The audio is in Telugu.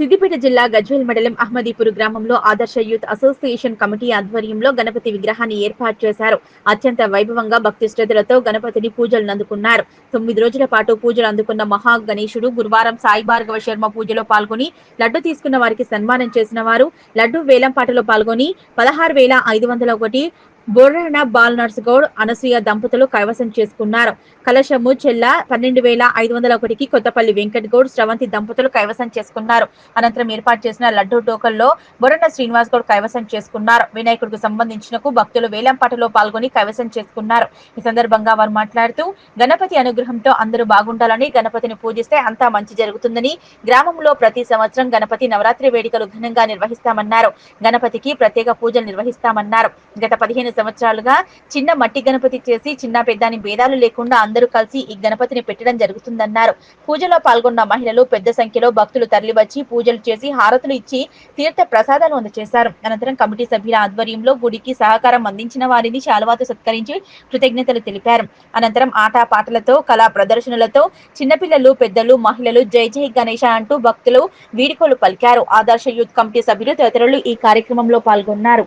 సిద్దిపేట జిల్లా గజ్వేల్ మండలం అహ్మదీపూర్ గ్రామంలో ఆదర్శ యూత్ అసోసియేషన్ కమిటీ ఆధ్వర్యంలో గణపతి విగ్రహాన్ని ఏర్పాటు చేశారు. అత్యంత వైభవంగా భక్తి శ్రద్ధలతో గణపతిని పూజలు అందుకున్నారు తొమ్మిది రోజుల పాటు పూజలు అందుకున్న మహా గణేశుడు గురువారం సాయి భార్గవ శర్మ పూజలో పాల్గొని లడ్డు తీసుకున్న వారికి సన్మానం చేసిన వారు లడ్డు వేలంపాటలో పాల్గొని పదహారు వేల ఐదు వందల ఒకటి బొర్రణ బాల్ నర్సుగౌడ్ అనసూయ దంపతులు కైవసం చేసుకున్నారు. కలశము చెల్ల పన్నెండు వేల ఐదు వందల ఒకటికి కొత్తపల్లి వెంకట్ గౌడ్ స్రవంతి దంపతులు కైవసం చేసుకున్నారు. అనంతరం ఏర్పాటు చేసిన లడ్డూ టోకల్లో బొరణ శ్రీనివాస్ గౌడ్ కైవసం చేసుకున్నారు. వినాయకుడికి సంబంధించిన భక్తులు వేలంపాటలో పాల్గొని కైవసం చేసుకున్నారు. ఈ సందర్భంగా వారు మాట్లాడుతూ గణపతి అనుగ్రహంతో అందరూ బాగుండాలని గణపతిని పూజిస్తే అంతా మంచి జరుగుతుందని గ్రామంలో ప్రతి సంవత్సరం గణపతి నవరాత్రి వేడుకలు ఘనంగా నిర్వహిస్తామన్నారు. గణపతికి ప్రత్యేక పూజలు నిర్వహిస్తామన్నారు. గత పదిహేను సంవత్సరాలుగా చిన్న మట్టి గణపతి చేసి చిన్న పెద్దని భేదాలు లేకుండా అందరూ కలిసి ఈ గణపతిని పెట్టడం జరుగుతుందన్నారు. పూజలో పాల్గొన్న మహిళలు పెద్ద సంఖ్యలో భక్తులు తరలివచ్చి పూజలు చేసి హారతులు ఇచ్చి తీర్థ ప్రసాదాలు అందజేశారు అనంతరం కమిటీ సభ్యుల ఆధ్వర్యంలో గుడికి సహకారం అందించిన వారిని శాలువాతో సత్కరించి కృతజ్ఞతలు తెలిపారు. అనంతరం ఆట పాటలతో కళా ప్రదర్శనలతో చిన్నపిల్లలు పెద్దలు మహిళలు జై జై గణేష అంటూ భక్తులు వీడుకోలు పలికారు. ఆదర్శ యూత్ కమిటీ సభ్యులు తదితరులు ఈ కార్యక్రమంలో పాల్గొన్నారు.